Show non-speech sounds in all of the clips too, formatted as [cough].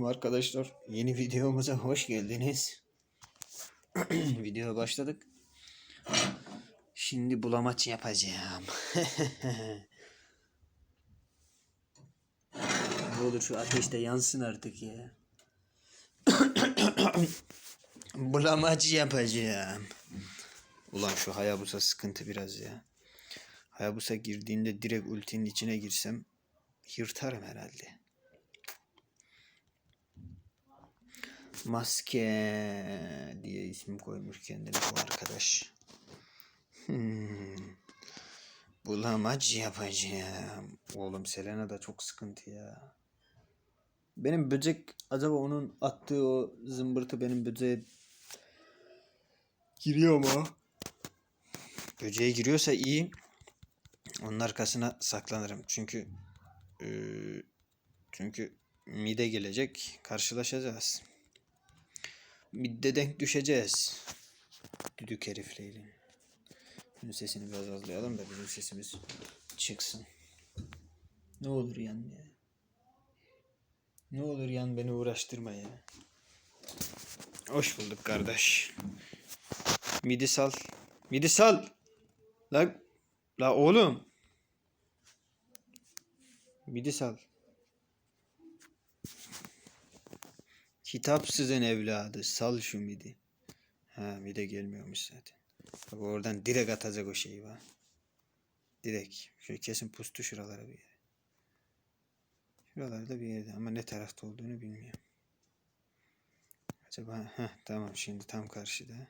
Selamünaleyküm arkadaşlar. Yeni videomuza hoş geldiniz. [clears throat] Videoya başladık. Şimdi bulamaç yapacağım. [laughs] ne olur şu ateşte yansın artık ya. [clears throat] bulamaç yapacağım. Ulan şu Hayabusa sıkıntı biraz ya. Hayabusa girdiğinde direkt ultinin içine girsem yırtarım herhalde. Maske diye isim koymuş kendine bu arkadaş. Hmm. Bulamaç yapacağım. Oğlum Selena da çok sıkıntı ya. Benim böcek acaba onun attığı o zımbırtı benim böceğe giriyor mu? Böceğe giriyorsa iyi. Onun arkasına saklanırım. Çünkü eee, çünkü mide gelecek. Karşılaşacağız. Midde denk düşeceğiz. Düdük herifleyle. Bunun sesini biraz azlayalım da bizim sesimiz çıksın. Ne olur yan ya. Ne olur yan beni uğraştırma ya. Hoş bulduk kardeş. Midi sal. Midi sal. La, la oğlum. Midi sal. Kitapsızın evladı sal şu midi. Ha mide gelmiyormuş zaten. Bak oradan direkt atacak o şeyi var. Direkt. Şöyle kesin pustu şuralara bir yere. Şuralarda bir yerde ama ne tarafta olduğunu bilmiyorum. Acaba heh, tamam şimdi tam karşıda.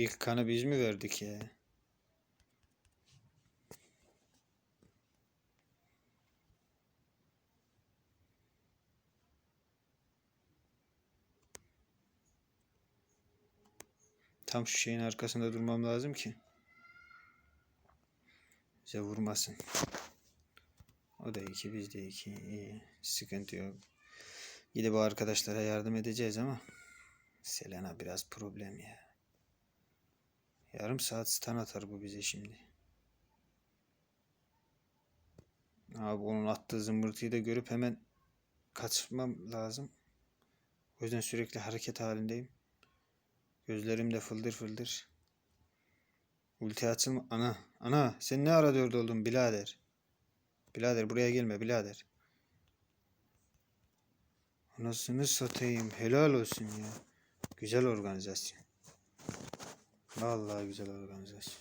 İlk kanı biz mi verdik ya? Tam şu şeyin arkasında durmam lazım ki. Bize vurmasın. O da iki, biz de iki. İyi. Sıkıntı yok. Gidip arkadaşlara yardım edeceğiz ama Selena biraz problem ya. Yarım saat stun atar bu bize şimdi. Abi onun attığı zımbırtıyı da görüp hemen kaçmam lazım. O yüzden sürekli hareket halindeyim. Gözlerim de fıldır fıldır. Ulti açılma. Ana. Ana. Sen ne ara dört oldun birader? Birader buraya gelme birader. Anasını satayım. Helal olsun ya. Güzel organizasyon. Vallahi güzel organizasyon.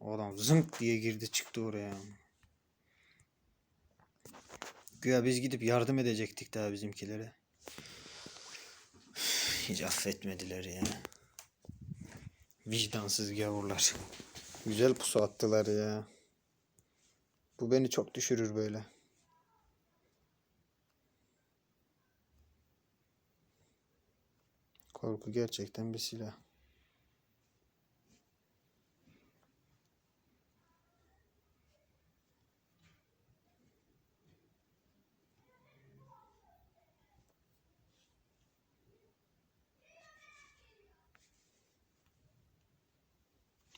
O adam zınk diye girdi çıktı oraya. Güya biz gidip yardım edecektik daha bizimkilere. Hiç affetmediler ya. Vicdansız gavurlar. Güzel pusu attılar ya. Bu beni çok düşürür böyle. Korku gerçekten bir silah.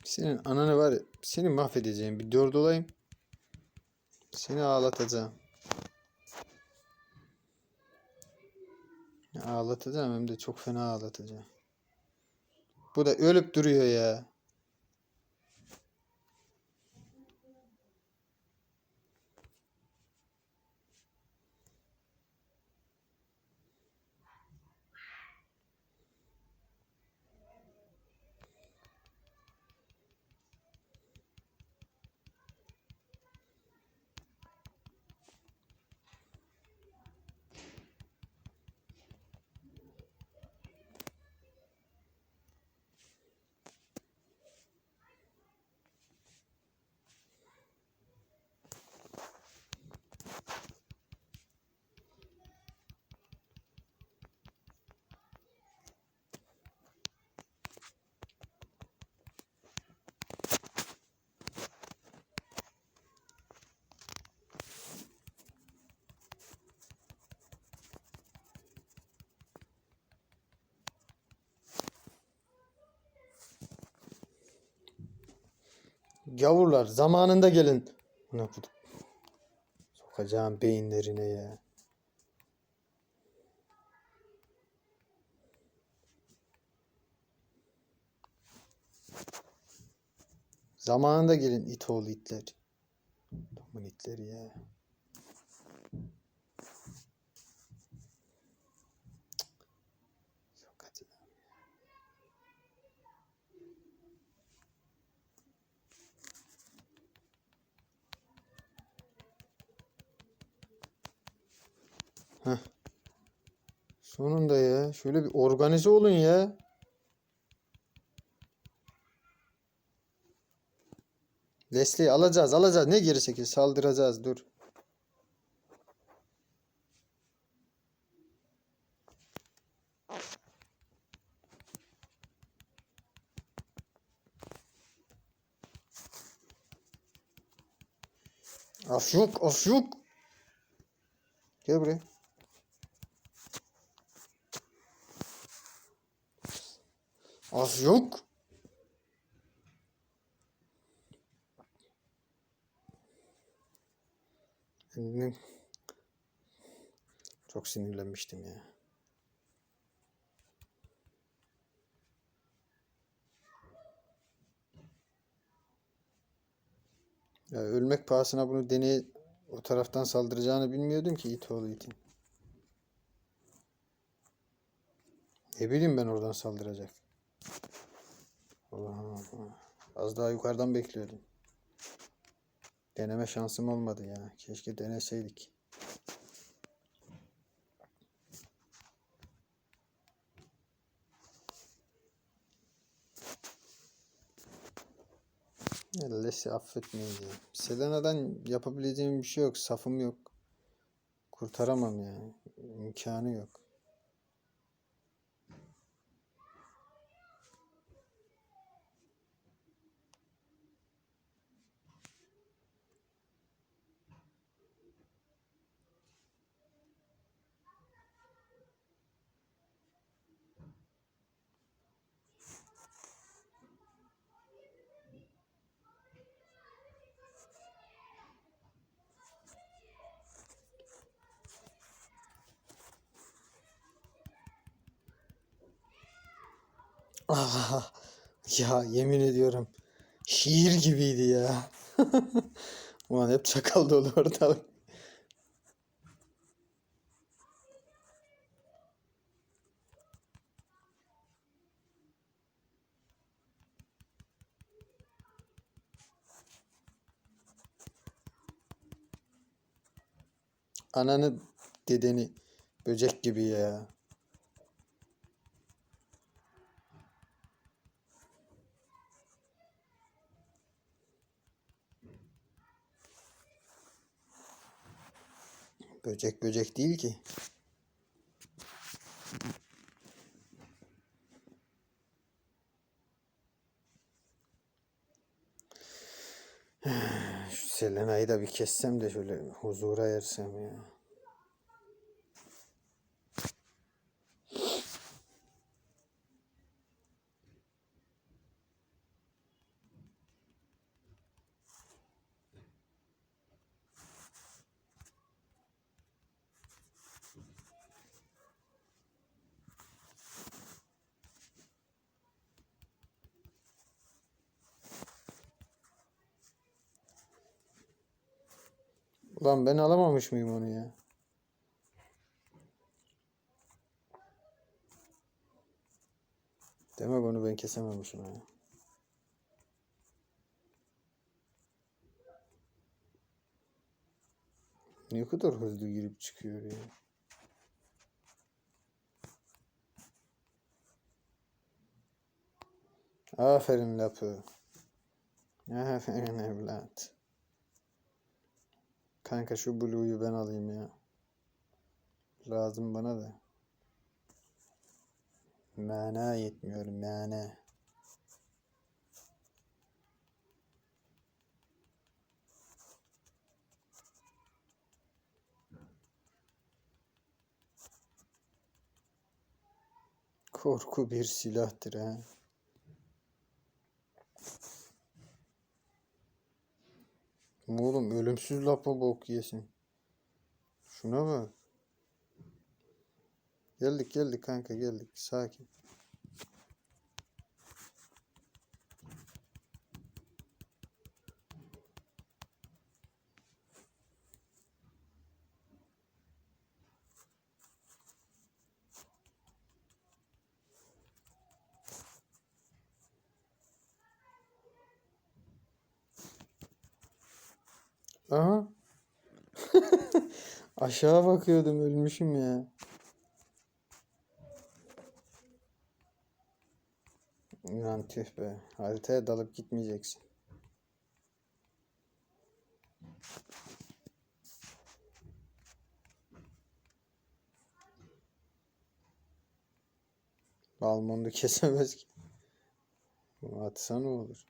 Senin ananı var ya, seni mahvedeceğim. Bir dört olayım. Seni ağlatacağım. Ağlatacağım hem de çok fena ağlatacağım. Bu da ölüp duruyor ya. Gavurlar zamanında gelin. Ne bu? Sokacağım beyinlerine ya. Zamanında gelin it oğlu itler. Aman itleri ya. Heh. Sonunda ya. Şöyle bir organize olun ya. Leslie'yi alacağız alacağız. Ne geri çekil saldıracağız dur. Afyuk afyuk. Gel buraya. Afyuk. Ne- Çok sinirlenmiştim ya. Ya ölmek pahasına bunu deney o taraftan saldıracağını bilmiyordum ki it oğlu itin. Ne bileyim ben oradan saldıracak. Az daha yukarıdan bekliyordum. Deneme şansım olmadı ya. Keşke deneseydik. Ellesi affetmeyin ya. Selena'dan yapabileceğim bir şey yok. Safım yok. Kurtaramam yani. İmkanı yok. Ah, ya yemin ediyorum şiir gibiydi ya. [laughs] Ulan hep çakal dolu ortalık. Ananı dedeni böcek gibi ya. Böcek böcek değil ki. [sighs] Şu Selena'yı da bir kessem de şöyle huzura ersem ya. Ulan ben alamamış mıyım onu ya? Demek onu ben kesememişim ya. Ne kadar hızlı girip çıkıyor ya. Aferin lapı. Aferin evlat. Kanka şu Blue'yu ben alayım ya. Lazım bana da. Mana yetmiyor mana. Korku bir silahtır ha. Oğlum ölümsüz lapı bok yesin. Şuna bak. Geldik geldik kanka geldik. Sakin. Aşağı bakıyordum ölmüşüm ya. Lan tüh be. Haritaya dalıp gitmeyeceksin. Balmondu kesemez ki. Atsa ne olur.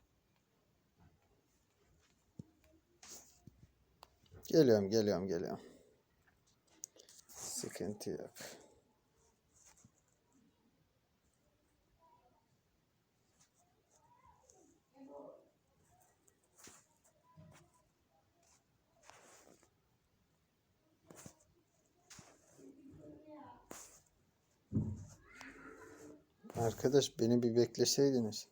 Geliyorum, geliyorum, geliyorum. Sıkıntı yok. Arkadaş beni bir bekleseydiniz.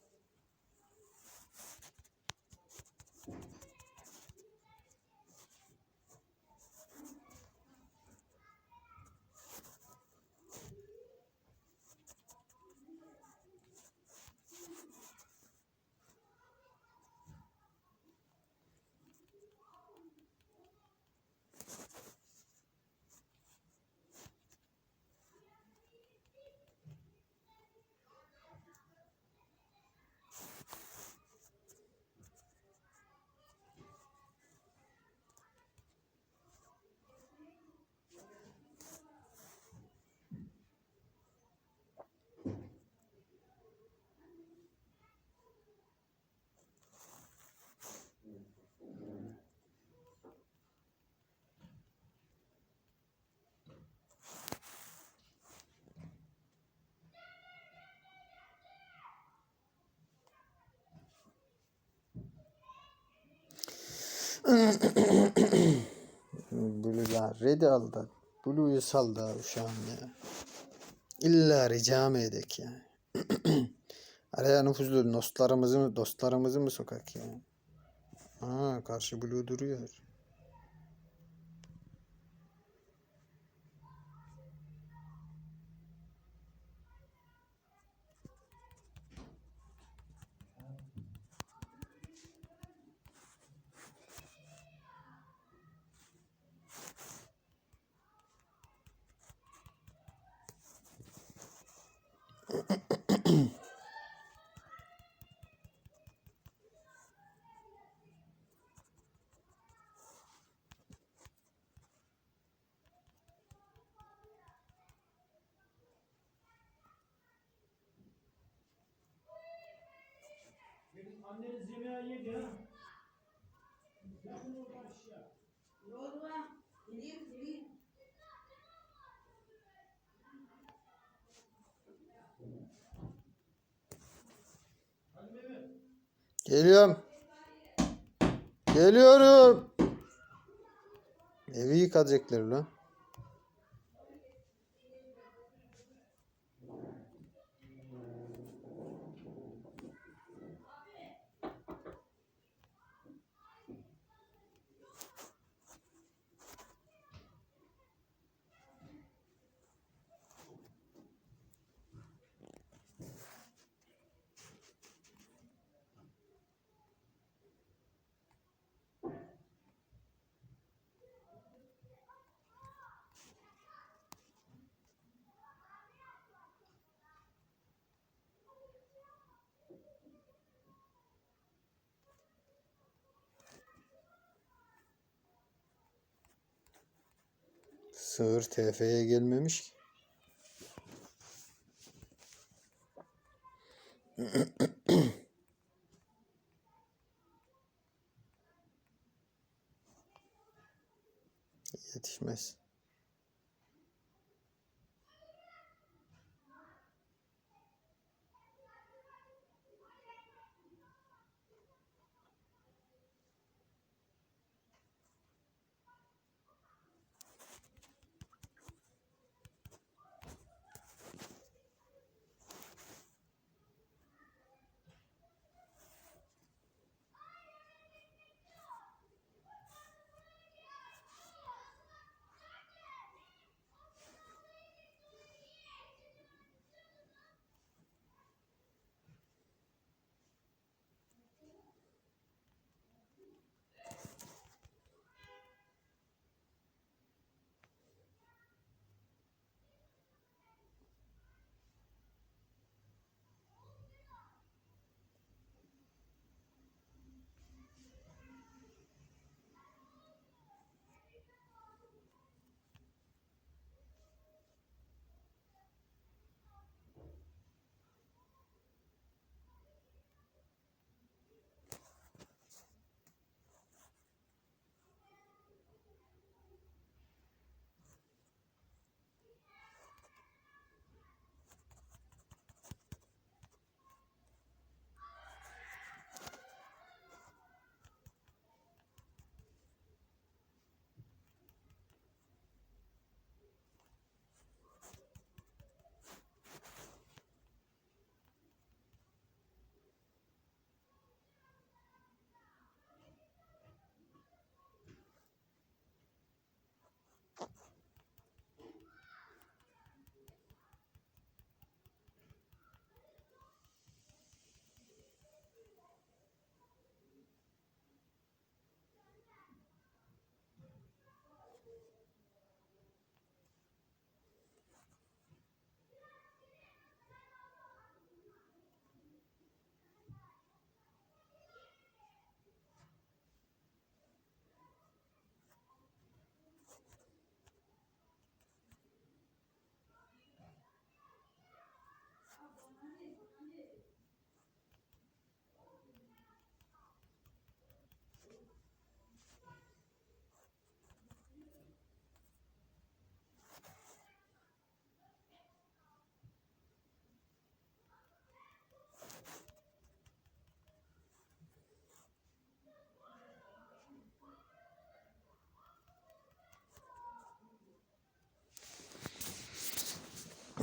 [coughs] Blue'lar ready al da. Blue'yu sal da uşağım ya. İlla rica mı edek ya. [coughs] Araya nüfuzlu dostlarımızı mı, dostlarımızı mı sokak ya? Aa, karşı Blue duruyor. Anneniz yemeği yedi ha. Yakın orada aşağı. Ne oldu lan? Geliyorum. Geliyorum. Evi yıkacaklar lan. Sığır TF'ye gelmemiş ki. [coughs] Yetişmez.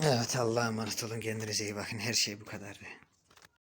Evet Allah'a emanet olun. Kendinize iyi bakın. Her şey bu kadardı.